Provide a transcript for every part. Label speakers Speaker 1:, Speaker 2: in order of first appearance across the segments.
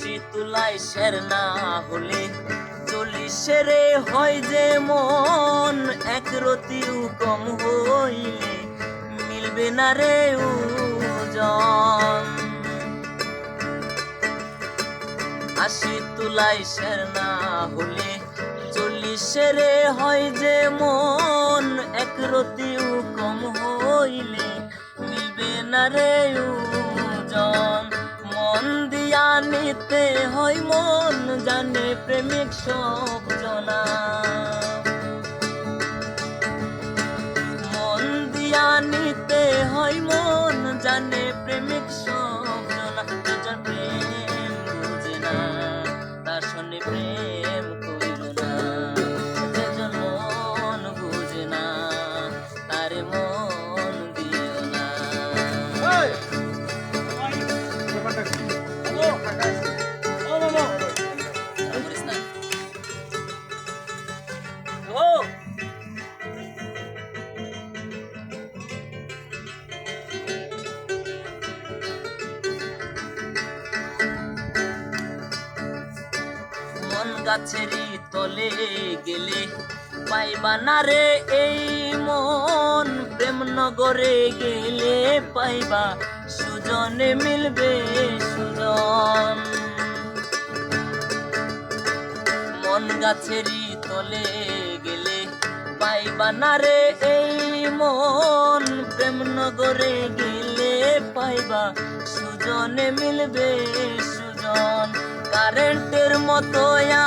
Speaker 1: তুলাইশের না হলে চল্লিশের হয় যে মন, এক রতিও কম হইলে মিলবে না রে ওজন। আশি তুলাইশের না হলে চল্লিশের হয় যে মন, এক রতিও কম হইলে মিলবে না রে দিয়া নিতে হয় মন জানে প্রেমিক সব জনা। গাছেরই তলে গেলে পাইবা না রে এই মন। প্রেম নগরে গেলে পাইবা, সুজনে মিলবে সুজন। মন গাছেরই তলে গেলে পাইবা না রে এই মন। প্রেম নগরে গেলে পাইবা, সুজনে মিলবে সুজন। কারেন্টের মতো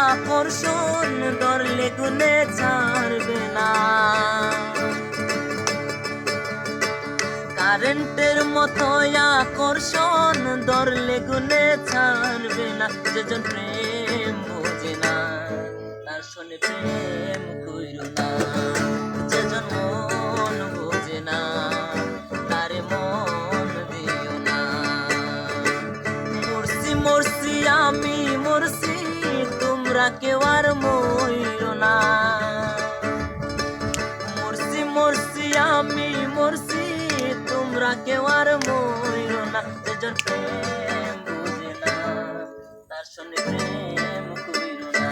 Speaker 1: আকর্ষণ ধরলে গুনে ছাড়বে না। কারেন্টের মতো আকর্ষণ ধরলে গুনে ছাড়বে না। যেজন প্রেম বোঝে না, তার শুনে প্রেম মরছি তোমরা কেউ আর মইর না। মরছি মরছি আমি, মরছি, তোমরা কেউ আর মইর না। যেজন প্রেম বুঝে না, তার সঙ্গে প্রেম কইর না।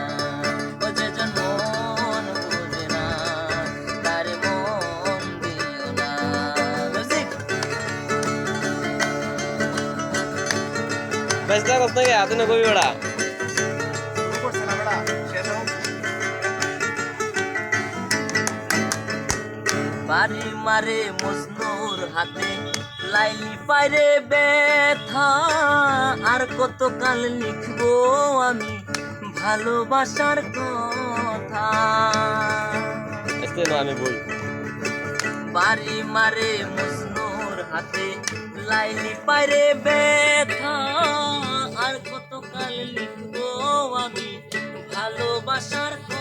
Speaker 1: ও যেজন মন বুঝে না, তার মন দিও না!
Speaker 2: বেচতে করতে গে আতুনে কবি বেড়া
Speaker 1: বাড়ি মারে মজনুর হাতে। লাইলি পাইরে ব্যথা আর কত কাল লিখব আমি ভালোবাসার কথা।
Speaker 2: আমি বই।
Speaker 1: বাড়ি মারে মজনুর হাতে লাইলি পাইরে ব্যথা আর কত কাল লিখব আমি ভালোবাসার কথা।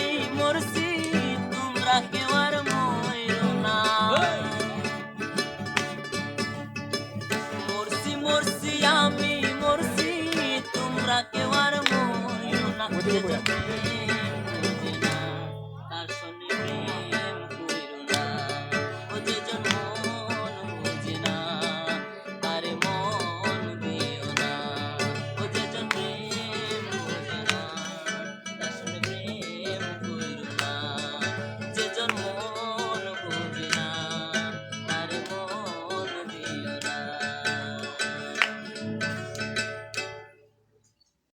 Speaker 1: 英
Speaker 3: 語や
Speaker 1: も